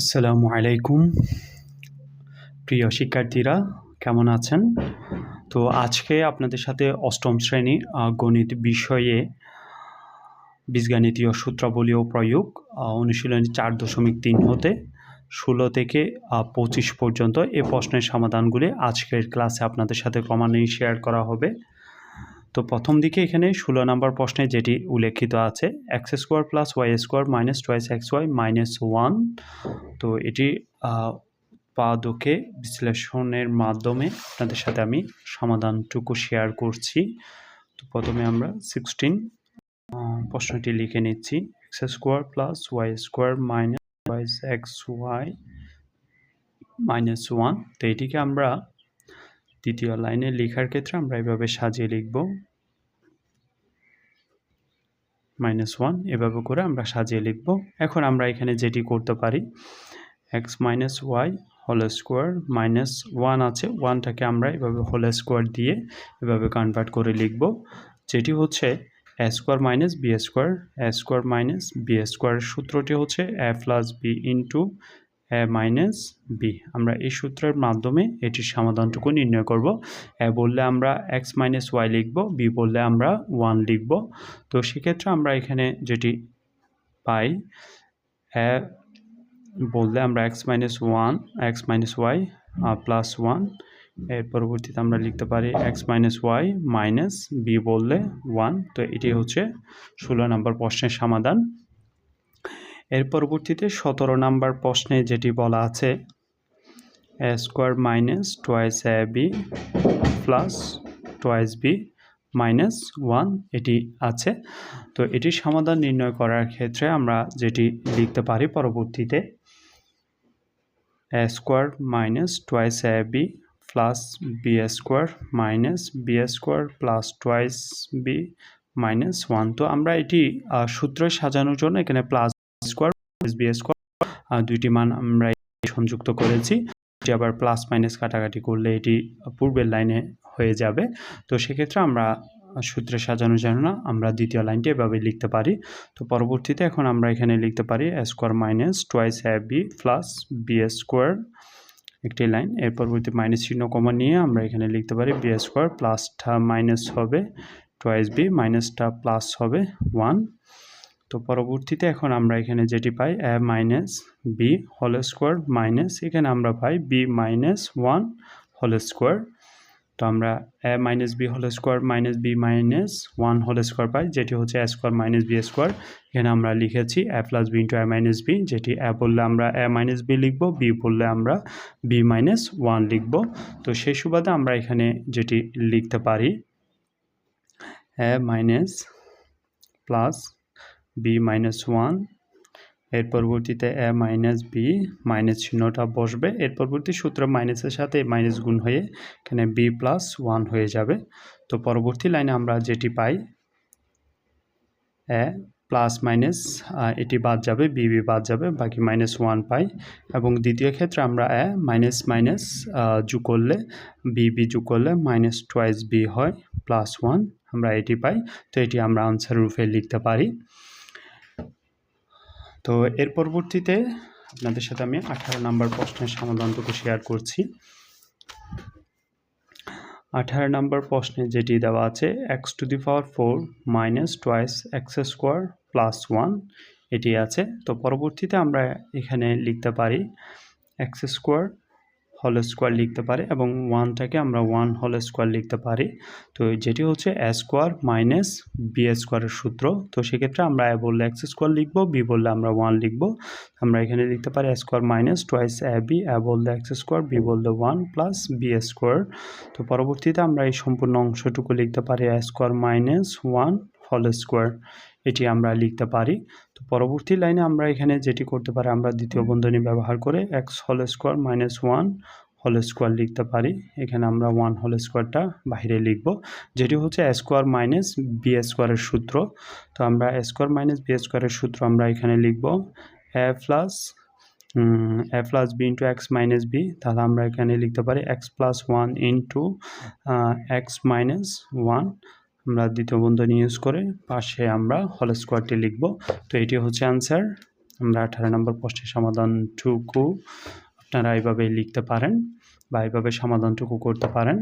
আসসালামু আলাইকুম। প্রিয় শিক্ষার্থীরা, কেমন আছেন? তো আজকে আপনাদের সাথে অষ্টম শ্রেণি গণিত বিষয়ে বীজগাণিতীয় সূত্রাবলী ও প্রয়োগ অনুশীলনী চার দশমিক তিন হতে ষোলো থেকে পঁচিশ পর্যন্ত এ প্রশ্নের সমাধানগুলি আজকের ক্লাসে আপনাদের সাথে ক্রমান্বয়ে শেয়ার করা হবে। তো প্রথম দিকে এখানে ষোলো নম্বর প্রশ্নে যেটি উল্লেখিত আছে X square plus Y square minus twice X Y minus one তো এটি উৎপাদকে বিশ্লেষণের মাধ্যমে আপনাদের সাথে আমি সমাধানটুকু শেয়ার করছি। তো প্রথমে আমরা সিক্সটিন প্রশ্নটি লিখে নিচ্ছি X square plus Y square minus twice X Y minus one তো এটিকে আমরা দ্বিতীয় লাইনে লেখার ক্ষেত্রে আমরা এভাবে সাজিয়ে লিখব। মাইনাস ওয়ান এভাবে করে আমরা সাজিয়ে লিখব। এখন আমরা এখানে যেটি করতে পারি, X minus Y whole square minus one আছে, ওয়ানটাকে আমরা এভাবে হোল স্কোয়ার দিয়ে এভাবে কনভার্ট করে লিখব। যেটি হচ্ছে A square minus B square, A square minus B square সূত্রটি হচ্ছে A plus B into minus B আমরা এই সূত্রের মাধ্যমে এটির সমাধানটুকু নির্ণয় করব। এ বললে আমরা এক্স মাইনাস ওয়াই লিখব বি বললে আমরা ওয়ান লিখব। তো সেক্ষেত্রে আমরা এখানে যেটি পাই এ বললে আমরা X minus one X minus Y plus ওয়ানের পরবর্তীতে আমরা লিখতে পারি X minus Y minus B বললে ওয়ান তো এটি হচ্ছে ষোলো নম্বর প্রশ্নের সমাধান। এর পরবর্তীতে সতেরো নম্বর প্রশ্নে যেটি বলা আছে A square minus twice A B plus twice B minus one এটি আছে। তো এটির সমাধান নির্ণয় করার ক্ষেত্রে আমরা যেটি লিখতে পারি পরবর্তীতে A square minus twice A B plus B square minus B square plus twice B minus one তো আমরা এটি সূত্রে সাজানোর জন্য এখানে প্লাস স্কোয়ার বি দুইটি মান আমরা সংযুক্ত করেছি। এটি আবার প্লাস মাইনাস কাটাকাটি করলে এটি পূর্বের লাইনে হয়ে যাবে। তো সেক্ষেত্রে আমরা সূত্রে সাজানোর না, আমরা দ্বিতীয় লাইনটি এভাবে লিখতে পারি। তো পরবর্তীতে এখন আমরা এখানে লিখতে পারি square minus twice A B plus B square একটি লাইন এর পরবর্তী মাইনাস চিহ্ন কমা নিয়ে আমরা এখানে লিখতে পারি বি স্কোয়ার প্লাসটা মাইনাস হবে টোয়াইস বি মাইনাসটা প্লাস হবে ওয়ান তো পরবর্তীতে এখন আমরা এখানে যেটি পাই A minus B whole square minus এখানে আমরা পাই B minus one whole square তো আমরা A minus B whole square minus B minus one whole square পাই, যেটি হচ্ছে A square minus B square এখানে আমরা লিখেছি A plus B into A minus B যেটি এ বললে আমরা এ মাইনাস বি লিখব বি বললে আমরা বি মাইনাস ওয়ান লিখব। তো সেই সুবাদে আমরা এখানে যেটি লিখতে পারি A minus plus B minus ওয়ানের পরবর্তীতে এ মাইনাস বি মাইনাস চিহ্নটা বসবে। এর পরবর্তী সূত্র মাইনাসের সাথে মাইনাস গুণ হয়ে এখানে বি প্লাস ওয়ান হয়ে যাবে। তো পরবর্তী লাইনে আমরা যেটি পাই এ প্লাস মাইনাস এটি বাদ যাবে বি বি বাদ যাবে, বাকি মাইনাস ওয়ান পাই। এবং দ্বিতীয় ক্ষেত্রে আমরা এ মাইনাস মাইনাস যোগ করলে বি বি যোগ করলে মাইনাস টোয়াইস বি হয় প্লাস ওয়ান আমরা এটি পাই। তো এটি আমরা আনসার রূপে লিখতে পারি। তো এর পরবর্তীতে আপনাদের সাথে আমি আঠারো নাম্বার প্রশ্নের সমাধানটুকু শেয়ার করছি। আঠারো নাম্বার প্রশ্নে যেটি দেওয়া আছে X to the power four minus twice X square plus one এটি আছে। তো পরবর্তীতে আমরা এখানে লিখতে পারি এক্স স্কোয়ার হোল স্কোয়ার লিখতে পারি এবং ওয়ানটাকে আমরা ওয়ান হল স্কোয়ার লিখতে পারি। তো যেটি হচ্ছে এ স্কোয়ার মাইনাস বি স্কোয়ারের সূত্র। তো সেক্ষেত্রে আমরা এ বললে এক্স স্কোয়ার লিখব বি বললে আমরা ওয়ান লিখব। আমরা এখানে লিখতে পারি A square minus twice A B A বললে এক্স স্কোয়ার বি বললে ওয়ান প্লাস বি স্কোয়ার তো পরবর্তীতে আমরা এই সম্পূর্ণ অংশটুকু লিখতে পারি A square minus one whole square এটি আমরা লিখতে পারি। তো পরবর্তী লাইনে আমরা এখানে যেটি করতে পারি, আমরা দ্বিতীয় বন্ধনী ব্যবহার করে X whole square minus one whole square লিখতে পারি। এখানে আমরা ওয়ান হোল স্কোয়ারটা বাইরে লিখব, যেটি হচ্ছে স্কোয়ার মাইনাস বি স্কোয়ারের সূত্র। তো আমরা স্কোয়ার মাইনাস বি স্কোয়ারের সূত্র আমরা এখানে লিখব A plus A plus B into X minus B তাহলে আমরা এখানে লিখতে পারি X plus one into X minus one আমরা দ্বিতীয় বন্ধনী ইউজ করে পাশে আমরা হল স্কোয়ারটি লিখব। তো এটি হচ্ছে আনসার আমরা আঠারো নম্বর প্রশ্নের সমাধানটুকু আপনারা এইভাবে লিখতে পারেন বা এইভাবে সমাধানটুকু করতে পারেন।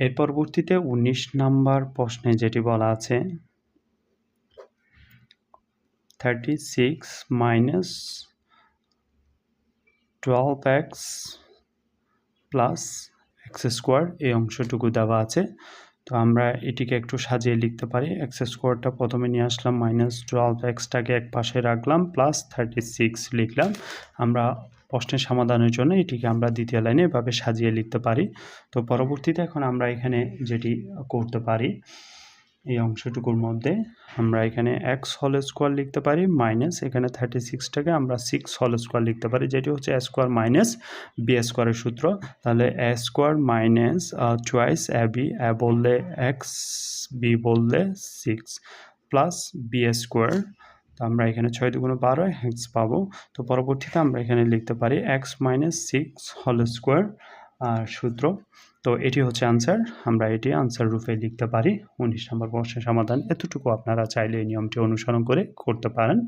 এর পরবর্তীতে উনিশ নাম্বার প্রশ্নে যেটি বলা আছে thirty six minus twelve X plus X square এই অংশটুকু দেওয়া আছে। তো আমরা এটিকে একটু সাজিয়ে লিখতে পারি। এক্স স্কোয়ারটা প্রথমে নিয়ে আসলাম মাইনাস টুয়েলভ এক্সটাকে এক পাশে রাখলাম প্লাস থার্টি সিক্স লিখলাম। আমরা প্রশ্নের সমাধানের জন্য এটিকে আমরা দ্বিতীয় লাইনে এভাবে সাজিয়ে লিখতে পারি। তো পরবর্তীতে এখন আমরা এখানে যেটি করতে পারি এই অংশটুকুর মধ্যে আমরা এখানে এক্স হল স্কোয়ার লিখতে পারি মাইনাস এখানে থার্টি সিক্সটাকে আমরা সিক্স হল স্কোয়ার লিখতে পারি, যেটি হচ্ছে এ স্কোয়ার মাইনাস বি স্কোয়ারের সূত্র। তাহলে A square minus twice A B A বললে এক্স বি বললে সিক্স প্লাস বি স্কোয়ার তো আমরা এখানে ছয় দুগুণ বারো এক্স পাবো। তো পরবর্তীতে আমরা এখানে লিখতে পারি X minus six whole square সূত্র। তো এটি হচ্ছে আনসার আমরা এটি আনসার রূপে লিখতে পারি। উনিশ নম্বর প্রশ্নের সমাধান এতটুকু আপনারা চাইলে এই নিয়মটি অনুসরণ করে করতে পারেন।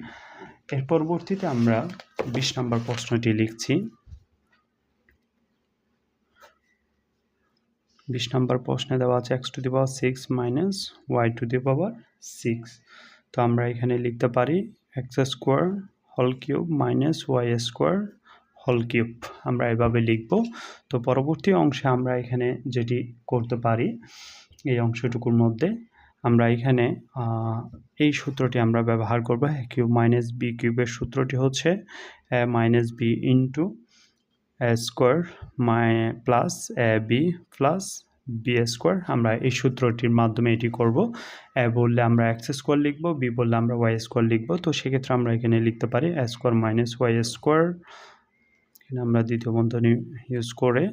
এর পরবর্তীতে আমরা বিশ নম্বর প্রশ্নটি লিখছি। বিশ নম্বর প্রশ্নে দেওয়া আছে X to the power six minus Y to the power six তো আমরা এখানে লিখতে পারি X square whole cube minus Y square whole cube আমরা এভাবে লিখব। তো পরবর্তী অংশে আমরা এখানে যেটি করতে পারি, এই অংশটুকুর মধ্যে আমরা এখানে এই সূত্রটি আমরা ব্যবহার করব। এ কিউব মাইনাস বি কিউবের সূত্রটি হচ্ছে, A minus B into square my plus A B plus B square আমরা এই সূত্রটির মাধ্যমে এটি করব। এ বললে আমরা এক্স স্কোয়ার লিখব বি বললে আমরা ওয়াই স্কোয়ার লিখব। তো সেক্ষেত্রে আমরা এখানে লিখতে পারি A square minus Y square এখানে আমরা দ্বিতীয় বন্ধনী ইউজ করে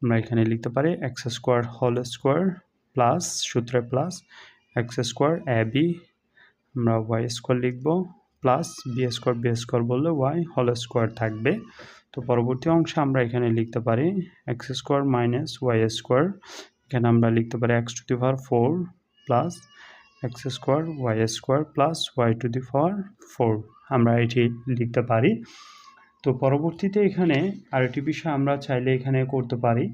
আমরা এখানে লিখতে পারি X square whole square plus সূত্রে plus X square A B আমরা ওয়াই স্কোয়ার লিখব plus B square B square বললে ওয়াই হোল স্কোয়ার থাকবে। তো পরবর্তী অংশে আমরা এখানে লিখতে পারি X square minus Y square এখানে আমরা লিখতে পারি X to the power four plus X square Y square plus Y to the power four আমরা এটি লিখতে পারি। তো পরবর্তীতে এখানে আরেকটি বিষয় আমরা চাইলে এখানে করতে পারি।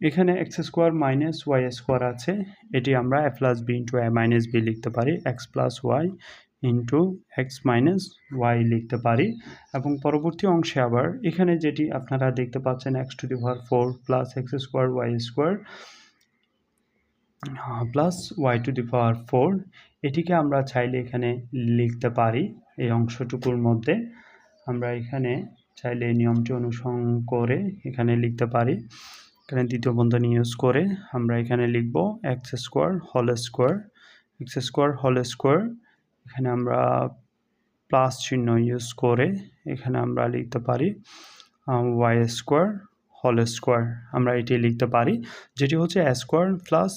এখানে X square minus Y square আছে। এটি আমরা A plus B into A minus B লিখতে পারি। X plus Y into X minus Y লিখতে পারি। এবং পরবর্তী অংশে আবার এখানে যেটি আপনারা দেখতে পাচ্ছেন X to the power four plus X square Y square plus Y to the power four এটিকে আমরা চাইলে এখানে লিখতে পারি এই অংশটুকুর মধ্যে। আমরা এখানে চাইলে নিয়মটি অনুসরণ করে এখানে লিখতে পারি। এখানে দ্বিতীয় বন্ধন ইউজ করে আমরা এখানে লিখব X square whole square X square whole square এখানে আমরা প্লাস চিহ্ন ইউজ করে এখানে আমরা লিখতে পারি ওয়াই স্কোয়ার হোল স্কোয়ার আমরা এটি লিখতে পারি, যেটি হচ্ছে A square plus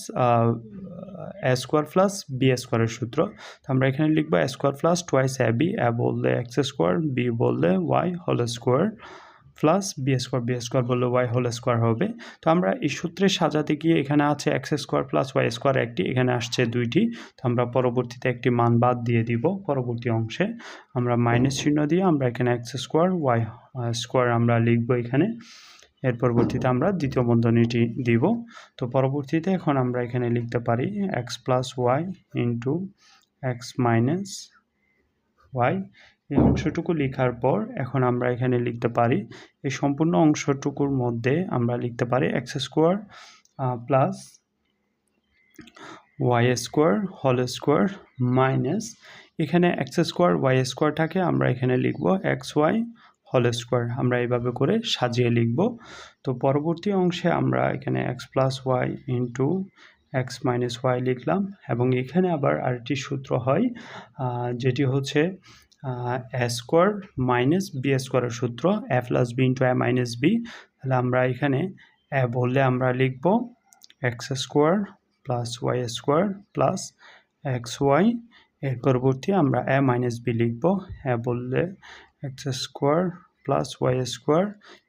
A square plus B স্কোয়ারের সূত্র। তো আমরা এখানে লিখব A square plus twice A B A বললে এক্স স্কোয়ার বি বললে Y whole square plus B square B square বললে ওয়াই হোল স্কোয়ার হবে। তো আমরা এই সূত্রে সাজাতে গিয়ে এখানে আছে X square plus Y square একটি, এখানে আসছে দুইটি। তো আমরা পরবর্তীতে একটি মান বাদ দিয়ে দিব পরবর্তী অংশে। আমরা মাইনাস চিহ্ন দিয়ে আমরা এখানে এক্স স্কোয়ার ওয়াই স্কোয়ার আমরা লিখব এখানে। এর পরবর্তীতে আমরা দ্বিতীয় বন্ধনীটি দিব। তো পরবর্তীতে এখন আমরা এখানে লিখতে পারি X plus Y into X minus Y এই অংশটুকু লেখার পর এখন আমরা এখানে লিখতে পারি, এই সম্পূর্ণ অংশটুকুর মধ্যে আমরা লিখতে পারি x square plus y square whole square minus এখানে এক্স স্কোয়ার ওয়াই স্কোয়ারটাকে আমরা এখানে লিখব এক্স ওয়াই হল স্কোয়ার। আমরা এইভাবে করে সাজিয়ে লিখব। তো পরবর্তী অংশে আমরা এখানে x plus y into x minus y লিখলাম এবং এখানে আবার আরেকটি সূত্র হয় যেটি হচ্ছে এ স্কোয়ার মাইনাস বি স্কোয়ারের সূত্র a plus b into a minus b তাহলে আমরা এখানে এ বললে আমরা লিখব x square plus y square plus x y এর পরবর্তী আমরা এ মাইনাস বি লিখব। এ বললে x square plus y square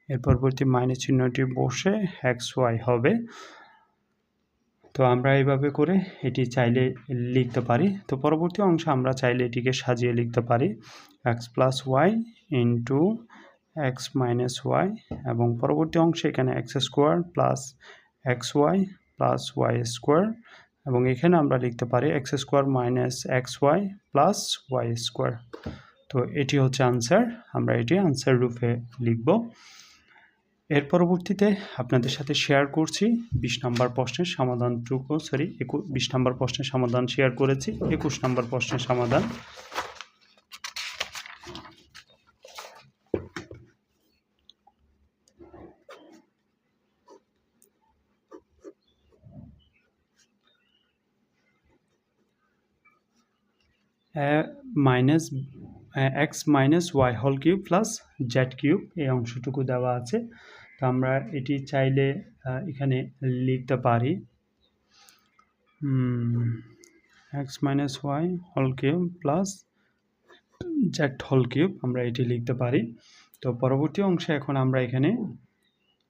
এর পরবর্তী মাইনাস চিহ্নটি বসে এক্স ওয়াই হবে। তো আমরা এইভাবে করে এটি চাইলে লিখতে পারি। তো পরবর্তী অংশে আমরা চাইলে এটিকে সাজিয়ে লিখতে পারি। X plus y into x minus y এবং পরবর্তী অংশে এখানে x square plus x y plus y square এবং এখানে আমরা লিখতে পারি x square minus x y plus y square তো এটি হচ্ছে আনসার আমরা এটি আনসার রূপে লিখব। এর পরবর্তীতে আপনাদের সাথে শেয়ার করছি, বিশ নম্বর প্রশ্নের সমাধানটুকু সরি একু, বিশ নম্বর প্রশ্নের সমাধান শেয়ার করেছি, একুশ নম্বর প্রশ্নের সমাধান। Minus x minus y whole cube plus z cube এই অংশটুকু দেওয়া আছে। তো আমরা এটি চাইলে এখানে লিখতে পারি x minus y whole cube plus z whole cube আমরা এটি লিখতে পারি। তো পরবর্তী অংশে এখন আমরা এখানে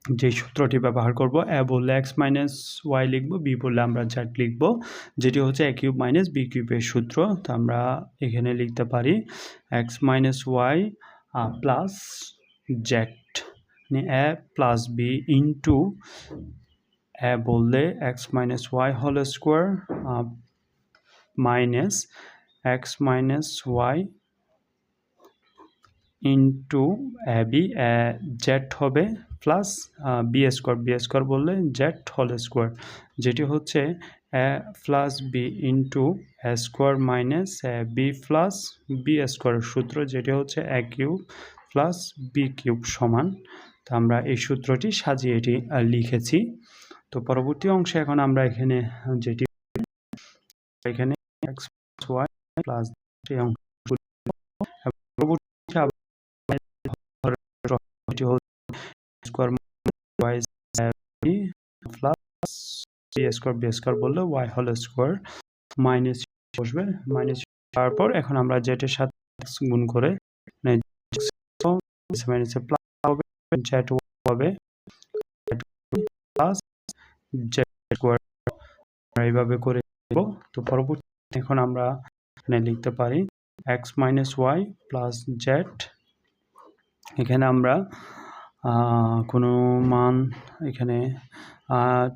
যে সূত্রটি ব্যবহার করব, এ বললে এক্স মাইনাস ওয়াই লিখব বি বললে আমরা জেড লিখব, যেটি হচ্ছে এ কিউব মাইনাস বি কিউবের সূত্র। তো আমরা এখানে লিখতে পারি x minus y plus z মানে a plus b into a বললে x minus y whole square minus x minus y into a b z হবে। Plus b square b square বললে জেড হোল স্কোয়ার যেটি হচ্ছে a plus b into a square minus b plus b স্কোয়ারের সূত্র, যেটি হচ্ছে a cube plus b cube সমান। তো আমরা এই সূত্রটি সাজিয়ে এটি লিখেছি। তো পরবর্তী অংশে এখন আমরা এখানে যেটি, এখানে এক্স ওয়াই প্লাস এই অংশ পরবর্তী square y plus b square b square বললে ওয়াই স্কোয়ার মাইনাস বসবে মাইনাস এখন আমরা জেটের সাথে গুণ করে মাইনাসে প্লাস হবে হবে প্লাস স্কোয়ার এইভাবে করে তো পরবর্তী এখন আমরা এখানে লিখতে পারি x minus y plus z এখানে আমরা কোনো মান এখানে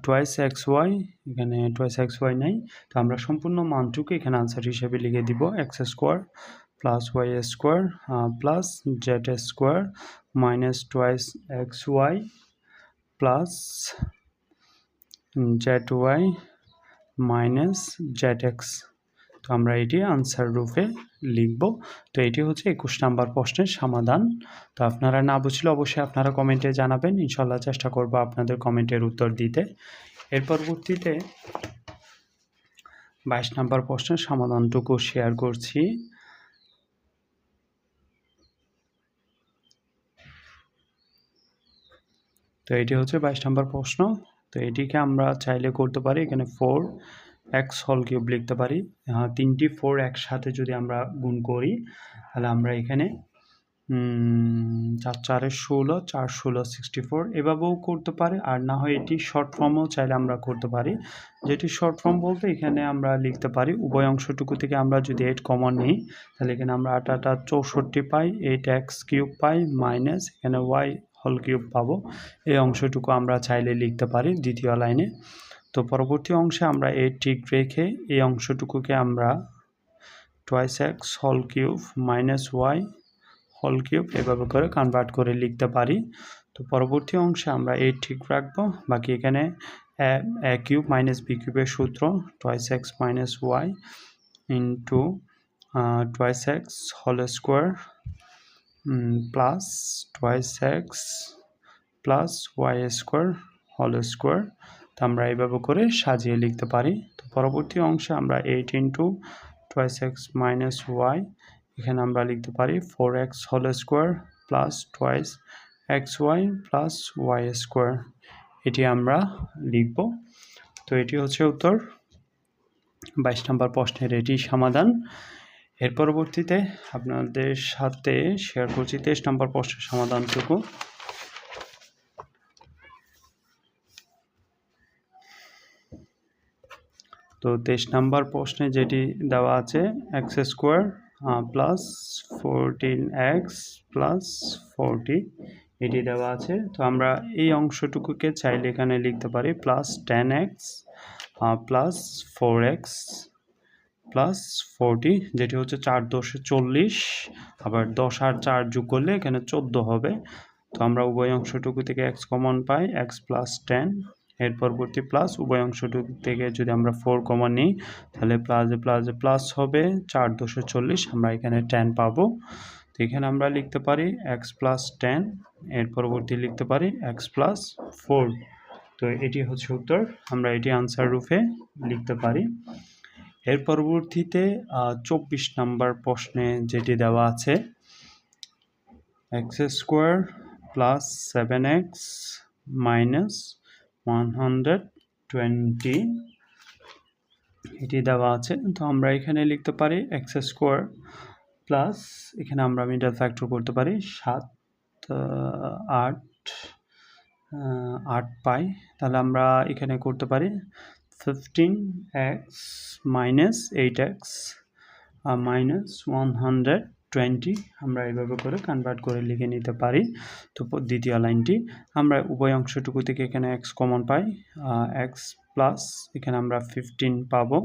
টোয়াইস এক্স ওয়াই এখানে টোয়াইস এক্স ওয়াই নাই। তো আমরা সম্পূর্ণ মানটুকু এখানে আনসার হিসেবে লিখে দিব। X square plus y square plus z square minus twice x y plus z y minus z x তো আমরা এটি আনসার রূপে লিখব। তো এটি হচ্ছে একুশ নাম্বার প্রশ্নের সমাধান। তো আপনারা না বুঝলে অবশ্যই আপনারা কমেন্টে জানাবেন। ইনশাল্লাহ চেষ্টা করব আপনাদের কমেন্টের উত্তর দিতে। এর পরবর্তীতে বাইশ নাম্বার প্রশ্নের সমাধানটুকু শেয়ার করছি। তো এটি হচ্ছে বাইশ নাম্বার প্রশ্ন। তো এটিকে আমরা চাইলে করতে পারি এখানে ফোর এক্স হল কিউব লিখতে পারি। তিনটি ফোর একসাথে যদি আমরা গুণ করি, তাহলে আমরা এখানে চার চারের ষোলো, চার, ষোলো সিক্সটি ফোর এভাবেও করতে পারে। আর না হয় এটি শর্ট ফর্মও চাইলে আমরা করতে পারি। যেটি শর্ট ফর্ম বলতে এখানে আমরা লিখতে পারি। উভয় অংশটুকু থেকে আমরা যদি এইট কমন নিই, তাহলে এখানে আমরা আট আটা চৌষট্টি পাই এইট এক্স কিউব পাই মাইনাস এখানে ওয়াই হল কিউব পাবো। এই অংশটুকু আমরা চাইলে লিখতে পারি দ্বিতীয় লাইনে। তো পরবর্তী অংশে আমরা এই ঠিক রেখে এই অংশটুকুকে আমরা twice x whole cube minus y whole cube এভাবে করে কনভার্ট করে লিখতে পারি। তো পরবর্তী অংশে আমরা এই ঠিক রাখব। বাকি এখানে এ কিউব মাইনাস বি কিউবের সূত্র twice x minus y into twice x whole square plus twice x plus y square whole square তো আমরা এইভাবে করে সাজিয়ে লিখতে পারি। তো পরবর্তী অংশে আমরা eight into twice x minus y এখানে আমরা লিখতে পারি four x whole square plus twice x y plus y square এটি আমরা লিখব। তো এটি হচ্ছে উত্তর। বাইশ নম্বর প্রশ্নের এটি সমাধান। এর পরবর্তীতে আপনাদের সাথে শেয়ার করছি। তেইশ নম্বর প্রশ্নের সমাধানটুকু। তো তেইশ নাম্বার প্রশ্নে যেটি দেওয়া আছে x square plus fourteen x plus forty এটি দেওয়া আছে। তো আমরা এই অংশটুকুকে চাইলে এখানে লিখতে পারি plus ten x plus four x plus forty যেটি হচ্ছে চার দশে চল্লিশ, আবার দশ আর চার যোগ করলে এখানে চোদ্দ হবে। তো আমরা উভয় অংশটুকু থেকে এক্স কমন পাই এক্স প্লাস টেন এর পরবর্তী প্লাস উভয় অংশটুকু থেকে যদি আমরা ফোর কমন নিই, তাহলে প্লাসে প্লাসে প্লাস হবে, চার দুশো চল্লিশ আমরা এখানে টেন পাবো। তো এখানে আমরা লিখতে পারি এক্স প্লাস টেন এর পরবর্তী লিখতে পারি এক্স প্লাস ফোর তো এটি হচ্ছে উত্তর, আমরা এটি আনসার রূপে লিখতে পারি। এর পরবর্তীতে চব্বিশ নাম্বার প্রশ্নে যেটি দেওয়া আছে x square plus seven x minus one hundred twenty এটি দেওয়া আছে। তো আমরা এখানে লিখতে পারি এক্স স্কোয়ার প্লাস এখানে আমরা মিডল ফ্যাক্টর করতে পারি সাত আট আট পাই। তাহলে আমরা এখানে করতে পারি fifteen x minus eight x minus one hundred twenty আমরা এইভাবে করে কনভার্ট করে লিখে নিতে পারি। তো দ্বিতীয় লাইনটি, আমরা উভয় অংশটুকু থেকে এখানে এক্স কমন পাই এক্স প্লাস এখানে আমরা ফিফটিন পাবো।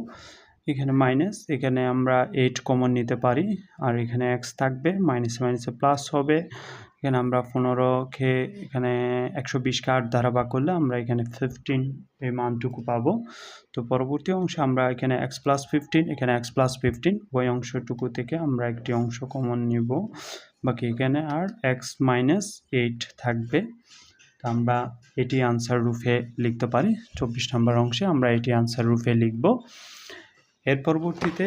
এখানে মাইনাস এখানে আমরা এইট কমন নিতে পারি, আর এখানে এক্স থাকবে মাইনাসে মাইনাসে প্লাস হবে। এখানে আমরা পনেরোকে এখানে একশো বিশকে আট দ্বারা ভাগ করলে আমরা এখানে ফিফটিন এই মানটুকু পাবো। তো পরবর্তী অংশে আমরা এখানে এক্স প্লাস ফিফটিন এখানে এক্স প্লাস ফিফটিন ওই অংশটুকু থেকে আমরা একটি অংশ কমন নিব। বাকি এখানে আর এক্স মাইনাস এইট থাকবে। তো আমরা এটি আনসার রূপে লিখতে পারি। চব্বিশ নম্বর অংশে আমরা এটি আনসার রূপে লিখব। এর পরবর্তীতে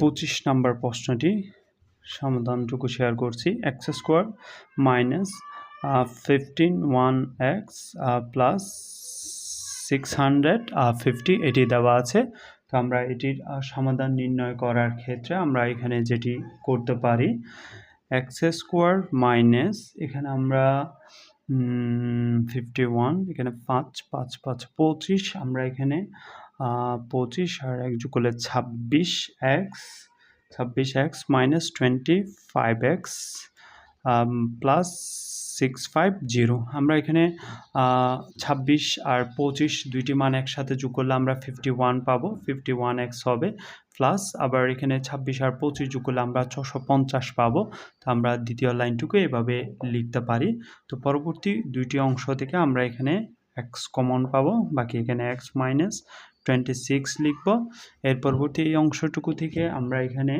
পঁচিশ নম্বর প্রশ্নটি সমাধানটুকু শেয়ার করছি x square minus fifteen one x plus six hundred fifty এটি দেওয়া আছে। তো আমরা এটির সমাধান নির্ণয় করার ক্ষেত্রে আমরা এখানে যেটি করতে পারি এক্স স্কোয়ার মাইনাস এখানে আমরা ফিফটি ওয়ান এখানে পাঁচ পাঁচ পাঁচ, পঁচিশ, আমরা এখানে পঁচিশ আর এক যোগ ছাব্বিশ এক্স ছাব্বিশ x minus twenty five x plus six five zero আমরা এখানে ছাব্বিশ আর পঁচিশ দুইটি মান একসাথে যোগ করলে আমরা ফিফটি ওয়ান পাবো ফিফটি ওয়ান এক্স হবে। প্লাস আবার এখানে ছাব্বিশ আর পঁচিশ যোগ করলে আমরা ছশো পঞ্চাশ পাবো। তো আমরা দ্বিতীয় লাইনটুকু এভাবে লিখতে পারি। তো পরবর্তী দুইটি অংশ থেকে আমরা এখানে এক্স কমন পাবো। বাকি এখানে এক্স মাইনাস টোয়েন্টি সিক্স লিখব। এর পরবর্তী এই অংশটুকু থেকে আমরা এখানে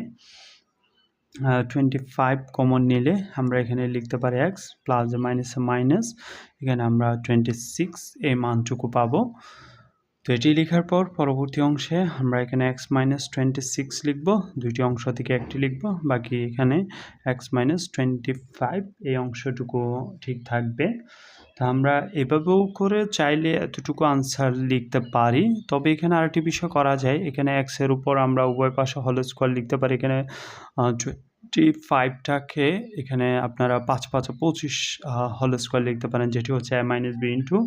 টোয়েন্টি ফাইভ কমন নিলে আমরা এখানে লিখতে পারি এক্স প্লাস মাইনাস মাইনাস এখানে আমরা টোয়েন্টি সিক্স এই মানটুকু পাবো। তো এটি লেখার পর পরবর্তী অংশে আমরা এখানে এক্স মাইনাস টোয়েন্টি সিক্স লিখব। দুইটি অংশ থেকে একটি লিখব। বাকি এখানে এক্স মাইনাস টোয়েন্টি ফাইভ এই অংশটুকু ঠিক থাকবে। তা আমরা এভাবেও করে চাইলে এতটুকু আনসার লিখতে পারি। তবে এখানে আরেকটি বিষয় করা যায়, এখানে এক্সের উপর আমরা উভয় পাশে হল স্কোয়ার লিখতে পারি। এখানে টোয়েন্টি ফাইভটাকে এখানে আপনারা পাঁচ পাঁচ পঁচিশ হল স্কোয়ার লিখতে পারেন, যেটি হচ্ছে a minus b into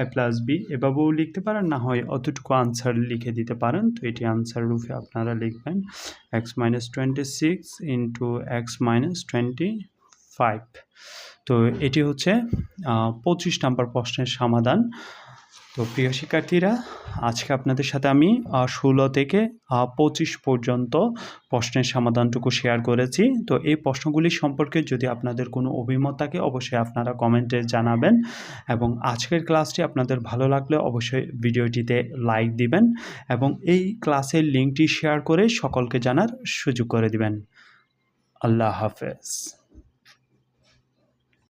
a plus b এভাবেও লিখতে পারেন, না হয় অতটুকু আনসার লিখে দিতে পারেন। তো এটি আনসার রূপে আপনারা লিখবেন x minus twenty six into x minus twenty five তো এটি হচ্ছে পঁচিশ নাম্বার প্রশ্নের সমাধান। তো প্রিয় শিক্ষার্থীরা, আজকে আপনাদের সাথে আমি ষোলো থেকে পঁচিশ পর্যন্ত প্রশ্নের সমাধানটুকু শেয়ার করেছি। তো এই প্রশ্নগুলি সম্পর্কে যদি আপনাদের কোনো অভিমত থাকে, অবশ্যই আপনারা কমেন্টে জানাবেন। এবং আজকের ক্লাসটি আপনাদের ভালো লাগলে অবশ্যই ভিডিওটিতে লাইক দিবেন এবং এই ক্লাসের লিঙ্কটি শেয়ার করে সকলকে জানার সুযোগ করে দিবেন। আল্লাহ হাফেজ।